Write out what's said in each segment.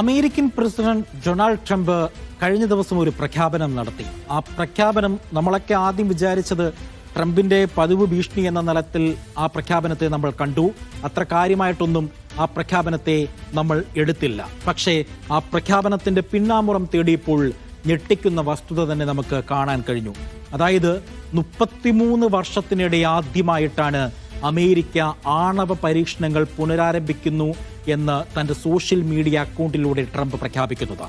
American president Donald Trump കഴിഞ്ഞ ദിവസം ഒരു പ്രഖ്യാപനം നടത്തി. ആ പ്രഖ്യാപനം നമ്മളൊക്കെ ആദ്യം വിചാരിച്ചത് ട്രംപിന്റെ പതിവ് ഭീഷണി എന്ന നിലത്തിൽ ആ പ്രഖ്യാപനത്തെ നമ്മൾ കണ്ടു. അത്ര കാര്യമായിട്ടൊന്നും ആ പ്രഖ്യാപനത്തെ നമ്മൾ എടുത്തില്ല. പക്ഷേ ആ പ്രഖ്യാപനത്തിന്റെ പിന്നാമുറം തേടിയപ്പോൾ ഞെട്ടിക്കുന്ന വസ്തുത തന്നെ നമുക്ക് കാണാൻ കഴിഞ്ഞു. അതായത് മുപ്പത്തിമൂന്ന് വർഷത്തിനിടെ ആദ്യമായിട്ടാണ് അമേരിക്ക ആണവ പരീക്ഷണങ്ങൾ പുനരാരംഭിക്കുന്നു എന്ന് തന്റെ സോഷ്യൽ മീഡിയ അക്കൗണ്ടിലൂടെ ട്രംപ് പ്രഖ്യാപിക്കുന്നത്.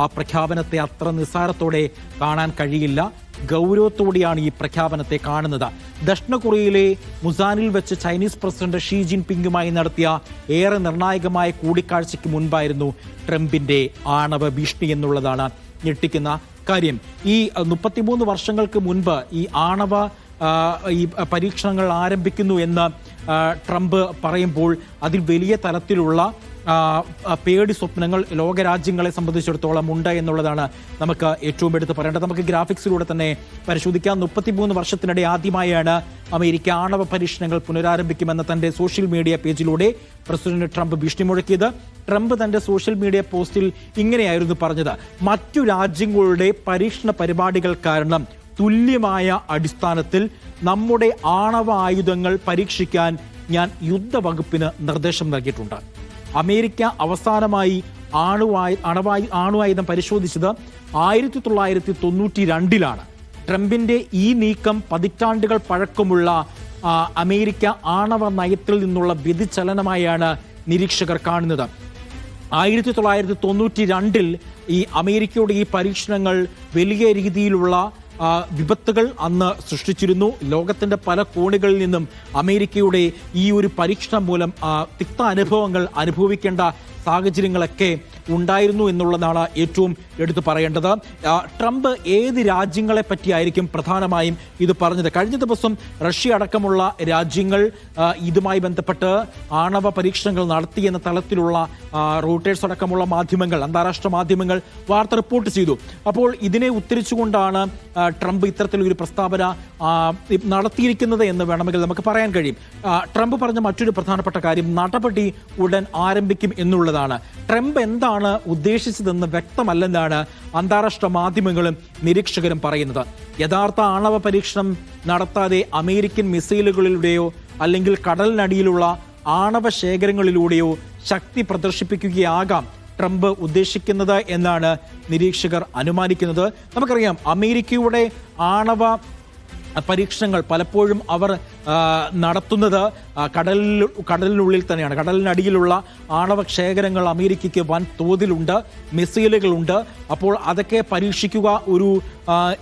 ആ പ്രഖ്യാപനത്തെ അത്ര നിസ്സാരത്തോടെ കാണാൻ കഴിയില്ല. ഗൗരവത്തോടെയാണ് ഈ പ്രഖ്യാപനത്തെ കാണുന്നത്. ദക്ഷിണ കൊറിയയിലെ മുസാനിൽ വെച്ച് ചൈനീസ് പ്രസിഡന്റ് ഷീ ജിൻപിങ്ങുമായി നടത്തിയ ഏറെ നിർണായകമായ കൂടിക്കാഴ്ചയ്ക്ക് മുൻപായിരുന്നു ട്രംപിന്റെ ആണവ ഭീഷണി എന്നുള്ളതാണ് ഞെട്ടിക്കുന്ന കാര്യം. ഈ മുപ്പത്തിമൂന്ന് വർഷങ്ങൾക്ക് മുൻപ് ഈ ആണവ ഈ പരീക്ഷണങ്ങൾ ആരംഭിക്കുന്നു എന്ന് ട്രംപ് പറയുമ്പോൾ അതിൽ വലിയ തലത്തിലുള്ള പേടി സ്വപ്നങ്ങൾ ലോകരാജ്യങ്ങളെ സംബന്ധിച്ചിടത്തോളം ഉണ്ട് എന്നുള്ളതാണ് നമുക്ക് ഏറ്റവും എടുത്ത് പറയേണ്ടത്. നമുക്ക് ഗ്രാഫിക്സിലൂടെ തന്നെ പരിശോധിക്കാം. മുപ്പത്തിമൂന്ന് വർഷത്തിനിടെ ആദ്യമായാണ് അമേരിക്ക ആണവ പരീക്ഷണങ്ങൾ പുനരാരംഭിക്കുമെന്ന തന്റെ സോഷ്യൽ മീഡിയ പേജിലൂടെ പ്രസിഡന്റ് ട്രംപ് ഭീഷണി മുഴക്കിയത് ട്രംപ് തന്റെ സോഷ്യൽ മീഡിയ പോസ്റ്റിൽ ഇങ്ങനെയായിരുന്നു പറഞ്ഞത്. മറ്റു രാജ്യങ്ങളുടെ പരീക്ഷണ പരിപാടികൾ കാരണം തുല്യമായ അടിസ്ഥാനത്തിൽ നമ്മുടെ ആണവ ആയുധങ്ങൾ പരീക്ഷിക്കാൻ ഞാൻ യുദ്ധവകുപ്പിന് നിർദ്ദേശം നൽകിയിട്ടുണ്ട്. അമേരിക്ക അവസാനമായി ആണുവായു അണവായു ആണുവായുധം പരിശോധിച്ചത് ആയിരത്തി തൊള്ളായിരത്തി തൊണ്ണൂറ്റി രണ്ടിലാണ് ട്രംപിന്റെ ഈ നീക്കം പതിറ്റാണ്ടുകൾ പഴക്കമുള്ള അമേരിക്ക ആണവ നയത്തിൽ നിന്നുള്ള വ്യതിചലനമായാണ് നിരീക്ഷകർ കാണുന്നത്. ആയിരത്തി തൊള്ളായിരത്തി തൊണ്ണൂറ്റി രണ്ടിൽ ഈ അമേരിക്കയുടെ ഈ പരീക്ഷണങ്ങൾ വലിയ രീതിയിലുള്ള വിപത്തുകൾ അന്ന് സൃഷ്ടിച്ചിരുന്നു. ലോകത്തിന്റെ പല കോണുകളിൽ നിന്നും അമേരിക്കയുടെ ഈ ഒരു പരീക്ഷണം മൂലം തിക്ത അനുഭവങ്ങൾ അനുഭവിക്കേണ്ട സാഹചര്യങ്ങളൊക്കെ ഉണ്ടായിരുന്നു എന്നുള്ളതാണ് ഏറ്റവും എടുത്തു പറയേണ്ടത്. ട്രംപ് ഏത് രാജ്യങ്ങളെ പറ്റിയായിരിക്കും പ്രധാനമായും ഇത് പറഞ്ഞത്? കഴിഞ്ഞ ദിവസം റഷ്യ അടക്കമുള്ള രാജ്യങ്ങൾ ഇതുമായി ബന്ധപ്പെട്ട് ആണവ പരീക്ഷണങ്ങൾ നടത്തി എന്ന തലത്തിലുള്ള റൂട്ടേഴ്സ് അടക്കമുള്ള മാധ്യമങ്ങൾ അന്താരാഷ്ട്ര മാധ്യമങ്ങൾ വാർത്ത റിപ്പോർട്ട് ചെയ്തു. അപ്പോൾ ഇതിനെ ഉത്തരിച്ചുകൊണ്ടാണ് ട്രംപ് ഇത്തരത്തിലൊരു പ്രസ്താവന നടത്തിയിരിക്കുന്നത് എന്ന് വേണമെങ്കിൽ നമുക്ക് പറയാൻ കഴിയും. ട്രംപ് പറഞ്ഞ മറ്റൊരു പ്രധാനപ്പെട്ട കാര്യം നടപടി ഉടൻ ആരംഭിക്കും എന്നുള്ളതാണ്. ട്രംപ് എന്താണ് ഉദ്ദേശിച്ചതെന്ന് വ്യക്തമല്ലെന്നാണ് അന്താരാഷ്ട്ര മാധ്യമങ്ങളും നിരീക്ഷകരും പറയുന്നത്. യഥാർത്ഥ ആണവ പരീക്ഷണം നടത്താതെ അമേരിക്കൻ മിസൈലുകളിലൂടെയോ അല്ലെങ്കിൽ കടലിനടിയിലുള്ള ആണവ ശേഖരങ്ങളിലൂടെയോ ശക്തി പ്രദർശിപ്പിക്കുകയാകാം ട്രംപ് ഉദ്ദേശിക്കുന്നത് എന്നാണ് നിരീക്ഷകർ അനുമാനിക്കുന്നത്. നമുക്കറിയാം അമേരിക്കയുടെ ആണവ പരീക്ഷണങ്ങൾ പലപ്പോഴും അവർ നടത്തുന്നത് കടലിൽ കടലിനുള്ളിൽ തന്നെയാണ്. കടലിനടിയിലുള്ള ആണവ ശേഖരങ്ങൾ അമേരിക്കയ്ക്ക് വൻ തോതിലുണ്ട് മിസൈലുകളുണ്ട്. അപ്പോൾ അതൊക്കെ പരീക്ഷിക്കുക ഒരു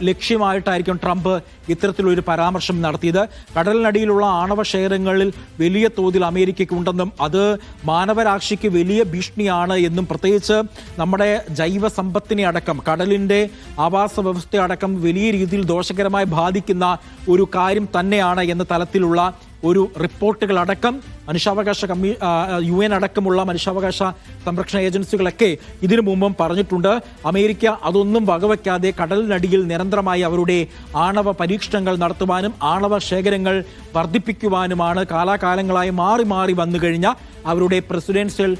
ലക്ഷ്യമായിട്ടായിരിക്കും ട്രംപ് ഇത്തരത്തിലൊരു പരാമർശം നടത്തിയത്. കടലിനടിയിലുള്ള ആണവ ശേഖരങ്ങളിൽ വലിയ തോതിൽ അമേരിക്കയ്ക്ക് ഉണ്ടെന്നും അത് മാനവരാശിക്ക് വലിയ ഭീഷണിയാണ് എന്നും പ്രത്യേകിച്ച് നമ്മുടെ ജൈവ സമ്പത്തിനെ അടക്കം കടലിന്റെ ആവാസ വ്യവസ്ഥ അടക്കം വലിയ രീതിയിൽ ദോഷകരമായി ബാധിക്കുന്ന ഒരു കാര്യം തന്നെയാണ് എന്ന തലത്തിലുള്ള ഒരു റിപ്പോർട്ടുകൾ അടക്കം മനുഷ്യാവകാശ കമ്മീ യു എൻ അടക്കമുള്ള മനുഷ്യാവകാശ സംരക്ഷണ ഏജൻസികളൊക്കെ ഇതിനു മുമ്പും പറഞ്ഞിട്ടുണ്ട്. അമേരിക്ക അതൊന്നും വകവയ്ക്കാതെ കടലിനടിയിൽ നിരന്തരമായി അവരുടെ ആണവ പരീക്ഷണങ്ങൾ നടത്തുവാനും ആണവ ശേഖരങ്ങൾ വർദ്ധിപ്പിക്കുവാനുമാണ് കാലാകാലങ്ങളായി മാറി മാറി വന്നു കഴിഞ്ഞ അവരുടെ പ്രസിഡൻഷ്യൽ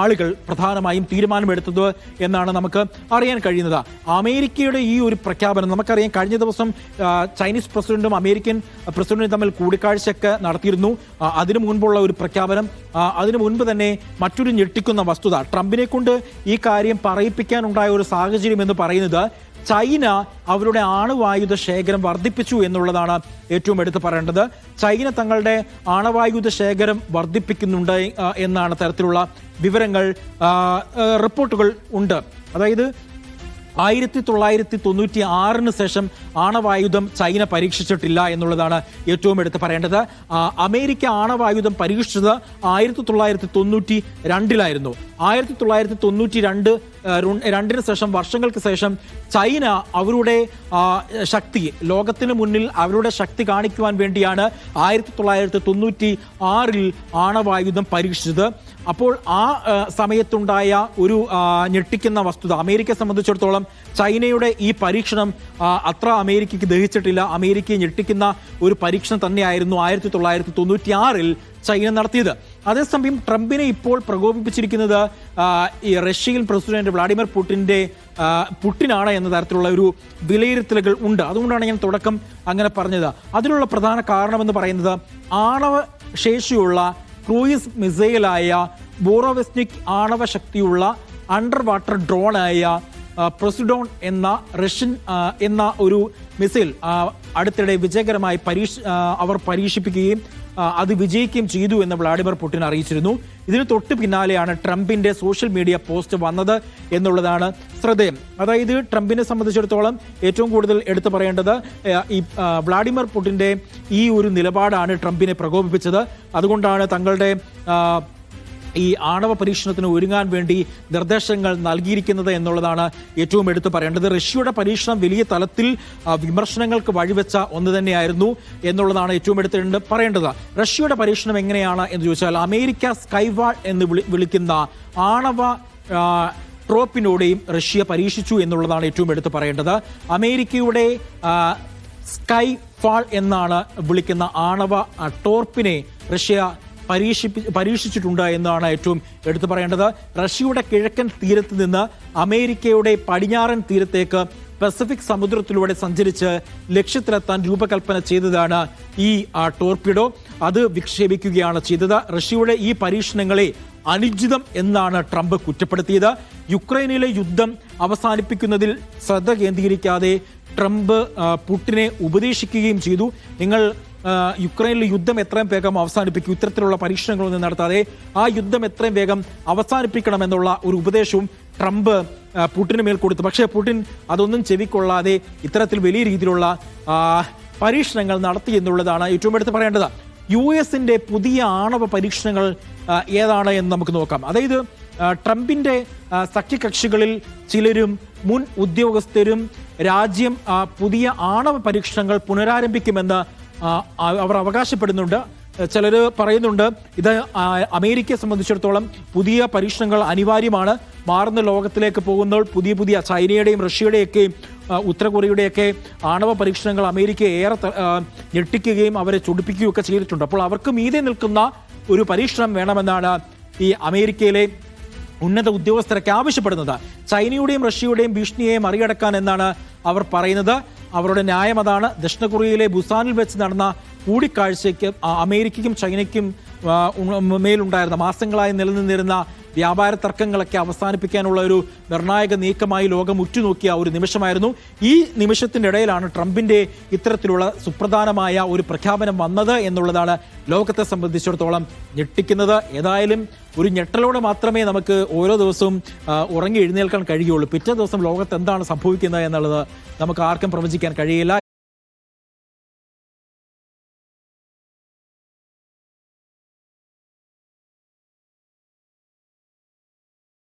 ആളുകൾ പ്രധാനമായും തീരുമാനമെടുത്തത് എന്നാണ് നമുക്ക് അറിയാൻ കഴിയുന്നത്. അമേരിക്കയുടെ ഈ ഒരു പ്രഖ്യാപനം നമുക്കറിയാം കഴിഞ്ഞ ദിവസം ചൈനീസ് പ്രസിഡന്റും അമേരിക്കൻ പ്രസിഡന്റും തമ്മിൽ കൂടിക്കാഴ്ചയൊക്കെ നടത്തിയിരുന്നു. അതിനു മുൻപുള്ള ഒരു പ്രഖ്യാപനം അതിനു മുൻപ് തന്നെ മറ്റൊരു ഞെട്ടിക്കുന്ന വസ്തുത. ട്രംപിനെ കൊണ്ട് ഈ കാര്യം പറയിപ്പിക്കാനുണ്ടായ ഒരു സാഹചര്യം എന്ന് പറയുന്നത് ചൈന അവരുടെ ആണവായുധ ശേഖരം വർദ്ധിപ്പിച്ചു എന്നുള്ളതാണ് ഏറ്റവും എടുത്തു പറയേണ്ടത്. ചൈന തങ്ങളുടെ ആണവായുധ ശേഖരം വർദ്ധിപ്പിക്കുന്നുണ്ട് എന്നാണ് തരത്തിലുള്ള വിവരങ്ങൾ റിപ്പോർട്ടുകൾ ഉണ്ട്. അതായത് ആയിരത്തി തൊള്ളായിരത്തി തൊണ്ണൂറ്റി ആറിന് ശേഷം ആണവായുധം ചൈന പരീക്ഷിച്ചിട്ടില്ല എന്നുള്ളതാണ് ഏറ്റവും എടുത്ത് പറയേണ്ടത്. അമേരിക്ക ആണവായുധം പരീക്ഷിച്ചത് ആയിരത്തി തൊള്ളായിരത്തി തൊണ്ണൂറ്റി രണ്ടിലായിരുന്നു ആയിരത്തി തൊള്ളായിരത്തി തൊണ്ണൂറ്റി രണ്ട് രണ്ടിന് ശേഷം വർഷങ്ങൾക്ക് ശേഷം ചൈന അവരുടെ ശക്തി ലോകത്തിന് മുന്നിൽ അവരുടെ ശക്തി കാണിക്കുവാൻ വേണ്ടിയാണ് ആയിരത്തി തൊള്ളായിരത്തി തൊണ്ണൂറ്റി ആറിൽ ആണവായുധം പരീക്ഷിച്ചത്. അപ്പോൾ ആ സമയത്തുണ്ടായ ഒരു ഞെട്ടിക്കുന്ന വസ്തുത അമേരിക്കയെ സംബന്ധിച്ചിടത്തോളം ചൈനയുടെ ഈ പരീക്ഷണം അത്ര അമേരിക്കയ്ക്ക് ദഹിച്ചിട്ടില്ല. അമേരിക്കയെ ഞെട്ടിക്കുന്ന ഒരു പരീക്ഷണം തന്നെയായിരുന്നു ആയിരത്തി തൊള്ളായിരത്തി തൊണ്ണൂറ്റി ആറിൽ ചൈന നടത്തിയത്. അതേസമയം ട്രംപിനെ ഇപ്പോൾ പ്രകോപിപ്പിച്ചിരിക്കുന്നത് ഈ റഷ്യൻ പ്രസിഡന്റ് വ്ളാഡിമിർ പുടിന്റെ പുട്ടിനാണ് എന്ന തരത്തിലുള്ള ഒരു വിലയിരുത്തലുകൾ ഉണ്ട്. അതുകൊണ്ടാണ് ഞാൻ തുടക്കം അങ്ങനെ പറഞ്ഞത്. അതിനുള്ള പ്രധാന കാരണമെന്ന് പറയുന്നത് ആണവ ശേഷിയുള്ള ക്രൂയിസ് മിസൈലായ ബോറോവെസ്നിക് ആണവ ശക്തിയുള്ള അണ്ടർ വാട്ടർ ഡ്രോണായ പ്രൊസിഡോൺ എന്ന റഷ്യൻ എന്ന ഒരു മിസൈൽ അടുത്തിടെ വിജയകരമായി പരീക്ഷ അവർ പരീക്ഷിപ്പിക്കുകയും അത് വിജയിക്കുകയും ചെയ്തു എന്ന് വ്ളാഡിമിർ പുടിൻ അറിയിച്ചിരുന്നു. ഇതിന് തൊട്ട് പിന്നാലെയാണ് ട്രംപിന്റെ സോഷ്യൽ മീഡിയ പോസ്റ്റ് വന്നത് എന്നുള്ളതാണ് ശ്രദ്ധേയം. അതായത് ട്രംപിനെ സംബന്ധിച്ചിടത്തോളം ഏറ്റവും കൂടുതൽ എടുത്തു പറയേണ്ടത് ഈ വ്ളാഡിമിർ പുടിന്റെ ഈ ഒരു നിലപാടാണ് ട്രംപിനെ പ്രകോപിപ്പിച്ചത്. അതുകൊണ്ടാണ് തങ്ങളുടെ ഈ ആണവ പരീക്ഷണത്തിന് ഒരുങ്ങാൻ വേണ്ടി നിർദ്ദേശങ്ങൾ നൽകിയിരിക്കുന്നത് എന്നുള്ളതാണ് ഏറ്റവും എടുത്തു പറയേണ്ടത്. റഷ്യയുടെ പരീക്ഷണം വലിയ തലത്തിൽ വിമർശനങ്ങൾക്ക് വഴിവെച്ച ഒന്ന് തന്നെയായിരുന്നു എന്നുള്ളതാണ് ഏറ്റവും എടുത്ത് പറയേണ്ടത്. റഷ്യയുടെ പരീക്ഷണം എങ്ങനെയാണ് എന്ന് ചോദിച്ചാൽ അമേരിക്ക സ്കൈവാൾ എന്ന് വിളി വിളിക്കുന്ന ആണവ ട്രോപ്പിനോടെയും റഷ്യ പരീക്ഷിച്ചു എന്നുള്ളതാണ് ഏറ്റവും എടുത്ത് പറയേണ്ടത്. അമേരിക്കയുടെ സ്കൈ ഫാൾ എന്നാണ് വിളിക്കുന്ന ആണവ ടോർപ്പിനെ റഷ്യ പരീക്ഷിപ്പി പരീക്ഷിച്ചിട്ടുണ്ട് എന്നാണ് ഏറ്റവും എടുത്തു പറയേണ്ടത്. റഷ്യയുടെ കിഴക്കൻ തീരത്ത് നിന്ന് അമേരിക്കയുടെ പടിഞ്ഞാറൻ തീരത്തേക്ക് പസഫിക് സമുദ്രത്തിലൂടെ സഞ്ചരിച്ച് ലക്ഷ്യത്തിലെത്താൻ രൂപകൽപ്പന ചെയ്തതാണ് ഈ ടോർപിഡോ അത് വിക്ഷേപിക്കുകയാണ് ചെയ്തത്. റഷ്യയുടെ ഈ പരീക്ഷണങ്ങളെ അനുചിതം എന്നാണ് ട്രംപ് കുറ്റപ്പെടുത്തിയത്. യുക്രൈനിലെ യുദ്ധം അവസാനിപ്പിക്കുന്നതിൽ ശ്രദ്ധ കേന്ദ്രീകരിക്കാതെ ട്രംപ് പുട്ടിനെ ഉപദേശിക്കുകയും ചെയ്തു. നിങ്ങൾ യുക്രൈനിലെ യുദ്ധം എത്രയും വേഗം അവസാനിപ്പിക്കും. ഇത്തരത്തിലുള്ള പരീക്ഷണങ്ങളൊന്നും നടത്താതെ ആ യുദ്ധം എത്രയും വേഗം അവസാനിപ്പിക്കണമെന്നുള്ള ഒരു ഉപദേശവും ട്രംപ് പുടിന് മേൽ കൊടുത്തു. പക്ഷേ പുടിൻ അതൊന്നും ചെവിക്കൊള്ളാതെ ഇത്തരത്തിൽ വലിയ രീതിയിലുള്ള പരീക്ഷണങ്ങൾ നടത്തി എന്നുള്ളതാണ് ഏറ്റവും എടുത്ത് പറയേണ്ടത്. യു എസിന്റെ പുതിയ ആണവ പരീക്ഷണങ്ങൾ ഏതാണ് എന്ന് നമുക്ക് നോക്കാം. അതായത് ട്രംപിന്റെ സഖ്യകക്ഷികളിൽ ചിലരും മുൻ ഉദ്യോഗസ്ഥരും രാജ്യം പുതിയ ആണവ പരീക്ഷണങ്ങൾ പുനരാരംഭിക്കുമെന്ന് അവർ അവകാശപ്പെടുന്നുണ്ട്. ചിലർ പറയുന്നുണ്ട് ഇത് അമേരിക്കയെ സംബന്ധിച്ചിടത്തോളം പുതിയ പരീക്ഷണങ്ങൾ അനിവാര്യമാണ്. മാറുന്ന ലോകത്തിലേക്ക് പോകുമ്പോൾ പുതിയ പുതിയ ചൈനയുടെയും റഷ്യയുടെയൊക്കെയും ഉത്തരകൊറിയയുടെയൊക്കെ ഉത്തര കൊറിയയുടെയൊക്കെ ആണവ പരീക്ഷണങ്ങൾ അമേരിക്കയെ ഏറെ ഞെട്ടിക്കുകയും അവരെ ചൊടിപ്പിക്കുകയും ഒക്കെ ചെയ്തിട്ടുണ്ട്. അപ്പോൾ അവർക്ക് മീതെ നിൽക്കുന്ന ഒരു പരീക്ഷണം വേണമെന്നാണ് ഈ അമേരിക്കയിലെ ഉന്നത ഉദ്യോഗസ്ഥരൊക്കെ ആവശ്യപ്പെടുന്നത്. ചൈനയുടെയും റഷ്യയുടെയും ഭീഷണിയെ മറികടക്കാൻ എന്നാണ് അവർ പറയുന്നത്. അവരുടെ ന്യായം അതാണ്. ദക്ഷിണ കൊറിയയിലെ ബുസാനിൽ വെച്ച് നടന്ന കൂടിക്കാഴ്ചയ്ക്ക് അമേരിക്കയ്ക്കും ചൈനയ്ക്കും മേലുണ്ടായിരുന്ന മാസങ്ങളായി നിലനിന്നിരുന്ന വ്യാപാര തർക്കങ്ങളൊക്കെ അവസാനിപ്പിക്കാനുള്ള ഒരു നിർണായക നീക്കമായി ലോകം ഉറ്റുനോക്കിയ ഒരു നിമിഷമായിരുന്നു. ഈ നിമിഷത്തിന്റെ ഇടയിലാണ് ട്രംപിന്റെ ഇത്തരത്തിലുള്ള സുപ്രധാനമായ ഒരു പ്രഖ്യാപനം വന്നത് എന്നുള്ളതാണ് ലോകത്തെ സംബന്ധിച്ചിടത്തോളം ഞെട്ടിക്കുന്നത്. ഏതായാലും ഒരു ഞെട്ടലോടെ മാത്രമേ നമുക്ക് ഓരോ ദിവസവും ഉറങ്ങി എഴുന്നേൽക്കാൻ കഴിയുള്ളൂ പിറ്റേ ദിവസം ലോകത്ത് എന്താണ് സംഭവിക്കുന്നത് എന്നുള്ളത് നമുക്ക് ആർക്കും പ്രവചിക്കാൻ കഴിയില്ല.